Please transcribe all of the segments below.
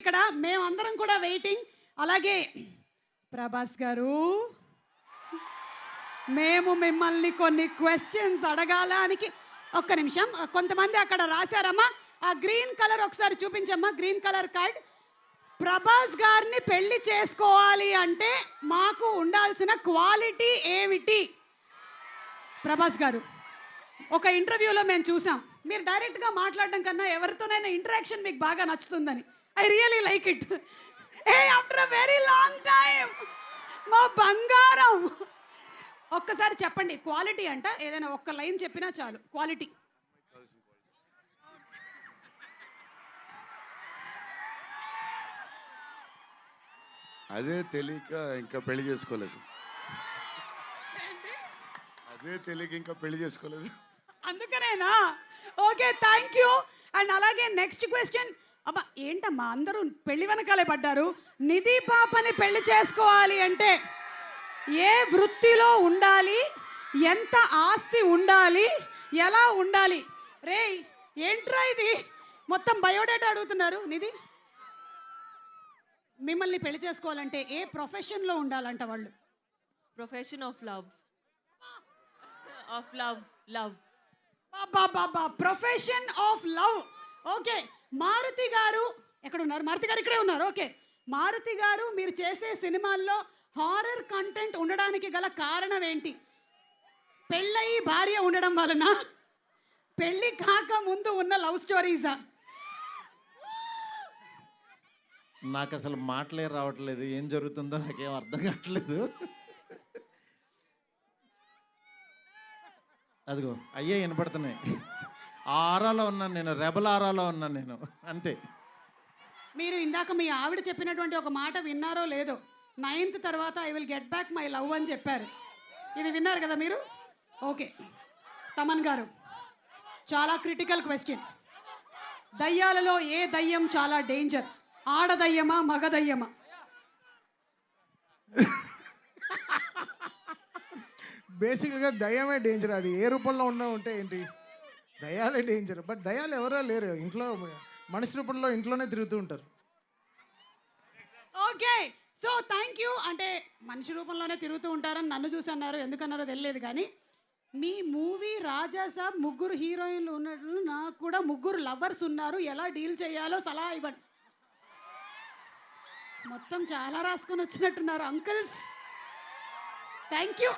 ఇక్కడ మేమందరం కూడా వెయిటింగ్. అలాగే ప్రభాస్ గారు మేము మిమ్మల్ని కొన్ని క్వశ్చన్స్ అడగాలానికి ఒక్క నిమిషం. కొంతమంది అక్కడ రాశారమ్మా. ఆ గ్రీన్ కలర్ ఒకసారి చూపించమ్మా. గ్రీన్ కలర్ కార్డ్ ప్రభాస్ గారిని పెళ్ళి చేసుకోవాలి అంటే మాకు ఉండాల్సిన క్వాలిటీ ఏమిటి? ప్రభాస్ గారు ఒక ఇంటర్వ్యూలో మేము చూసాం. మీరు డైరెక్ట్గా మాట్లాడడం కన్నా ఎవరితోనైనా ఇంటరాక్షన్ మీకు బాగా నచ్చుతుందని. I really like it a after a very long time మా బంగారం. ఒక్కసారి చెప్పండి క్వాలిటీ అంట? ఏదైనా ఒక్క లైన్ చెప్పినా చాలు క్వాలిటీ అదే తెలియక ఇంకా పెళ్ళి చేసుకోలేదు. అదే తెలియక ఇంకా పెళ్ళి చేసుకోలేదు. అందుకనేనా? ఓకే థ్యాంక్ యూ అండ్ అలాగే నెక్స్ట్ క్వశ్చన్ అబ్బా ఏంటమ్మా అందరూ పెళ్ళి వెనకాలే పడ్డారు. నిధి పాపని పెళ్ళి చేసుకోవాలి అంటే ఏ వృత్తిలో ఉండాలి? ఎంత ఆస్తి ఉండాలి? ఎలా ఉండాలి? రేయ్ ఏంట్రా ఇది? మొత్తం బయోడేటా అడుగుతున్నారు నిధి. మిమ్మల్ని పెళ్ళి చేసుకోవాలంటే ఏ ప్రొఫెషన్లో ఉండాలంట వాళ్ళు? of love. of love. Love. Baba profession of love. Okay. Maruthi గారు ఎక్కడ ఉన్నారు? మారుతి గారు ఇక్కడే ఉన్నారు. ఓకే. మారుతి గారు మీరు చేసే సినిమాల్లో హారర్ కంటెంట్ ఉండడానికి గల కారణం ఏంటి? పెళ్ళయి భార్య ఉండడం వలన పెళ్ళి కాక ముందు ఉన్న లవ్ స్టోరీసా? నాకు అసలు మాటలే రావట్లేదు. ఏం జరుగుతుందో నాకేం అర్థం కావట్లేదు. అదిగో అయ్యే వినపడుతున్నాయి. ఆ ఆరాలో ఉన్నాను నేను రెబల్ ఆరాలో ఉన్నాను నేను. అంతే. మీరు ఇందాక మీ ఆవిడ చెప్పినటువంటి ఒక మాట విన్నారో లేదో నైన్త్ తర్వాత I will get back my love అని చెప్పారు. ఇది విన్నారు కదా మీరు? ఓకే. తమన్ గారు చాలా క్రిటికల్ క్వశ్చన్ దయ్యాలలో ఏ దయ్యం చాలా డేంజర్ ఆడ దయ్యమా మగ దయ్యమా? బేసిక్గా దయ్యమే డేంజర్ అది. ఏ రూపంలో ఉన్నా ఉంటే ఏంటి? దయాలే డేంజర్. బట్ దయాలు ఎవరో లేరు. ఇంట్లో మనిషి రూపంలో ఇంట్లోనే తిరుగుతూ ఉంటారు. ఓకే. సో థ్యాంక్ యూ అంటే మనిషి రూపంలోనే తిరుగుతూ ఉంటారని నన్ను చూసి అన్నారు. ఎందుకన్నారో తెలియదు కానీ మీ మూవీ రాజా సాబ్ ముగ్గురు హీరోయిన్లు ఉన్నట్లు నాకు కూడా ముగ్గురు లవర్స్ ఉన్నారు. ఎలా డీల్ చేయాలో సలహా ఇవ్వండి. మొత్తం చాలా రాసుకొని వచ్చినట్టున్నారు అంకుల్స్. థ్యాంక్ యూ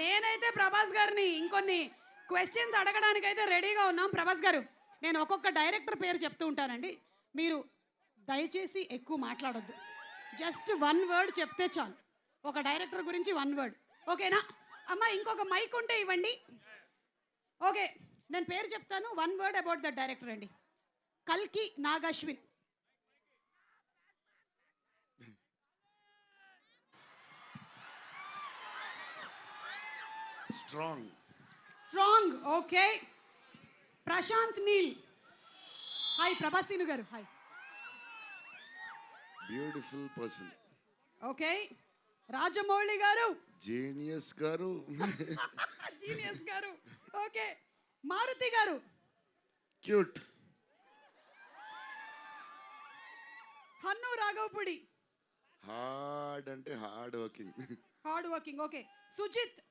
నేనైతే ప్రభాస్ గారిని ఇంకొన్ని క్వశ్చన్స్ అడగడానికి అయితే రెడీగా ఉన్నాం. ప్రభాస్ గారు నేను ఒక్కొక్క డైరెక్టర్ పేరు చెప్తూ ఉంటానండి. మీరు దయచేసి ఎక్కువ మాట్లాడొద్దు. జస్ట్ వన్ వర్డ్ చెప్తే చాలు. ఒక డైరెక్టర్ గురించి వన్ వర్డ్ ఓకేనా? అమ్మ ఇంకొక మైక్ ఉంటే ఇవ్వండి. ఓకే నేను పేరు చెప్తాను. One word about the director అండి. కల్కి Nag Ashwin. Strong strong okay Prashanth Neel hi ప్రభాసీను గారు hi beautiful person okay Rajamouli గారు జీనియస్ గారు జీనియస్ గారు ఓకే మారుతి గారు క్యూట్ హన్ను రాఘవపుడి హార్డ్ అంటే hard working hard working okay Sujith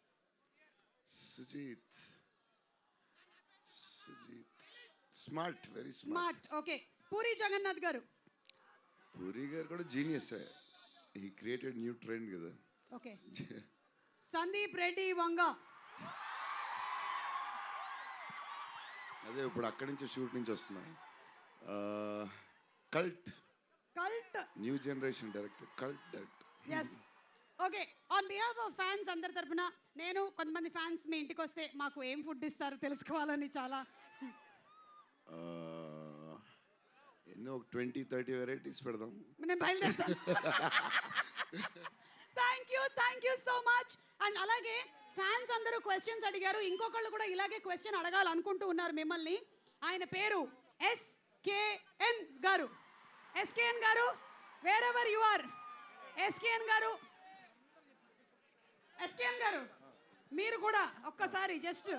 Sujeeth. Sujeeth. Smart very smart okay. Puri Jagannadh గారు. పూరి గారు కూడా genius ఈ క్రియేటెడ్ న్యూ ట్రెండ్ కదా. ఓకే. సందీప్ రెడ్డి వంగ. అదే ఇప్పుడు అక్కడి నుంచి షూట్ నుంచి వస్తున్నా. Cult cult new generation director cult director yes okay on behalf of fans అందరి తరపున నేను కొంతమంది ఫ్యాన్స్ మీ ఇంటికి వస్తే మాకు ఏం ఫుడ్ ఇస్తారు తెలుసుకోవాలని చాలా. ఎన్నో ట్వంటీ థర్టీ వెరైటీస్ పెడదాం. నేను బయలుదేరుతాను thank you thank you so much and అలాగే ఫ్యాన్స్ అందరూ క్వశ్చన్స్ అడిగారు. ఇంకొకళ్ళు కూడా ఇలాగే క్వశ్చన్ అడగాలనుకుంటూ ఉన్నారు మిమ్మల్ని. ఆయన పేరు ఎస్కేఎన్ గారు. ఎస్కేఎన్ గారు wherever you are SKN గారు ఎస్కేఎన్ గారు మీరు కూడా ఒక్కసారి జస్ట్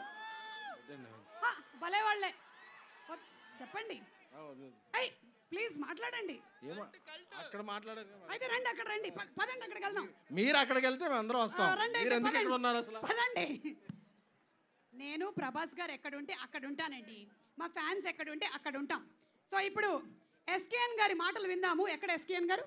భలే వాళ్ళే. చెప్పండి. ప్లీజ్ మాట్లాడండి. అక్కడ. అయితే రండి అక్కడ రండి. పదండి అక్కడికి వెళ్దాం. మీరు అక్కడికి వెళ్తే మేము అందరం వస్తాం. రండి మీరు అయితే, ఎందుకు ఇక్కడ పదండి. ఉన్నారు అసలు? పదండి. నేను ప్రభాస్ గారు ఎక్కడ ఉంటే అక్కడ ఉంటానండి మా ఫ్యాన్స్ ఎక్కడ ఉంటే అక్కడ ఉంటాం సో ఇప్పుడు ఎస్కేఎన్ గారి మాటలు విందాము. ఎక్కడ ఎస్కేఎన్ గారు?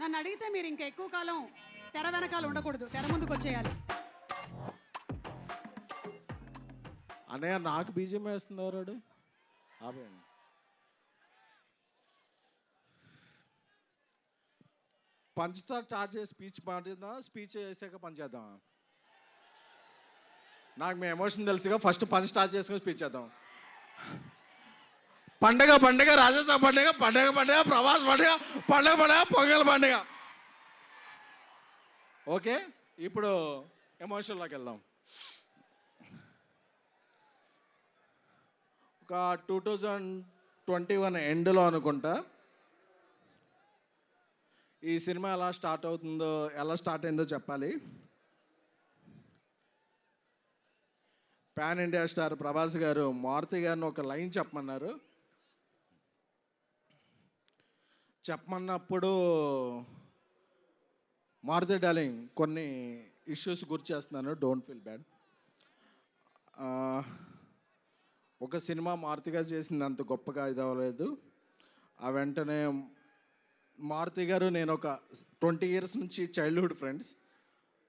నన్ను అడిగితే మీరు ఇంకా ఎక్కువ కాలం తెర వెనకాల ఉండకూడదు. తెర ముందుకు వచ్చేయాలి. అన్నయ్య నాకు బీజం వేస్తున్నారు ఎవరాడు? ఆపేయండి. పంచుతో స్టార్ట్ చేసి స్పీచ్ మాట్లాడదాం స్పీచ్ చేసాక పనిచేద్దాం చేద్దాం నాకు మీ ఎమోషన్ తెలుసుగా ఫస్ట్ పంచ్ స్టార్ట్ చేసుకుని స్పీచ్ చేద్దాం. పండగ పండగ రాజస్థాన్ పండగ పండగ పండగ ప్రవాస పండగ పండగ పండగ పొంగల్ పండగ. ఓకే ఇప్పుడు ఎమోషన్లోకి వెళ్దాం. ఒక టూ థౌజండ్ ట్వంటీ వన్ ఎండ్లో అనుకుంటా. ఈ సినిమా ఎలా స్టార్ట్ అవుతుందో ఎలా స్టార్ట్ అయిందో చెప్పాలి. పాన్ ఇండియా స్టార్ ప్రభాస్ గారు మారుతి గారిని ఒక లైన్ చెప్పమన్నారు. చెప్పమన్నప్పుడు మారుతి డాలింగ్ కొన్ని ఇష్యూస్ గురి చేస్తున్నాను. డోంట్ ఫీల్ బ్యాడ్ ఒక సినిమా మారుతిగా చేసింది అంత గొప్పగా ఇది అవ్వలేదు. ఆ వెంటనే మారుతి గారు నేను ఒక ట్వంటీ ఇయర్స్ నుంచి చైల్డ్హుడ్ ఫ్రెండ్స్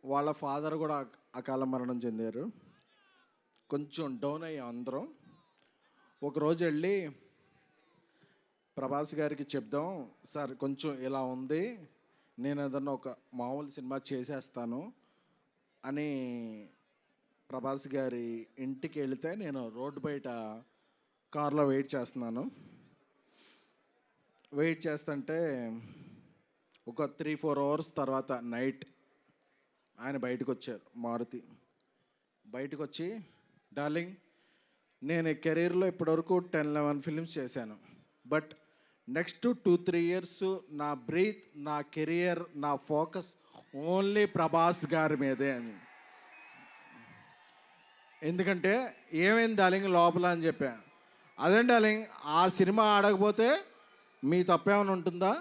వాళ్ళ ఫాదర్ కూడా అకాల మరణం చెందారు. కొంచెం డౌన్ అయ్యాం అందరం. ఒకరోజు వెళ్ళి ప్రభాస్ గారికి చెప్దాం సార్ కొంచెం ఇలా ఉంది నేను ఏదన్నా ఒక మామూలు సినిమా చేసేస్తాను అని ప్రభాస్ గారి ఇంటికి వెళితే నేను రోడ్డు బయట కార్లో వెయిట్ చేస్తున్నాను. వెయిట్ చేస్తుంటే ఒక త్రీ ఫోర్ అవర్స్ తర్వాత నైట్ ఆయన బయటకు వచ్చారు మారుతి. బయటకు వచ్చి డార్లింగ్ నేను కెరీర్లో ఇప్పటివరకు టెన్ లెవెన్ ఫిల్మ్స్ చేశాను but next two three years నా బ్రీత్ నా కెరియర్ నా ఫోకస్ ఓన్లీ ప్రభాస్ గారి మీదే అని. ఎందుకంటే ఏమైంది డార్లింగ్ లోపల అని చెప్పా. అదే డార్లింగ్ ఆ సినిమా ఆడకపోతే మీ తప్పేమైనా ఉంటుందా?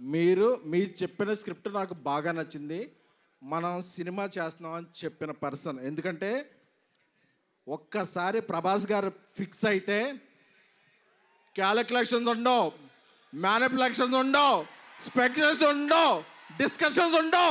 మీరు మీ చెప్పిన స్క్రిప్ట్ నాకు బాగా నచ్చింది. మనం సినిమా చేస్తున్నాం అని చెప్పిన పర్సన్. ఎందుకంటే ఒక్కసారి ప్రభాస్ గారు ఫిక్స్ అయితే കാലക്കുലേഷൻസ് ഉണ്ടോ മാനിപ്പുലേഷൻസ് ഉണ്ടോ സ്പെക്ടേഷൻസ് ഉണ്ടോ ഡിസ്കഷൻസ് ഉണ്ടോ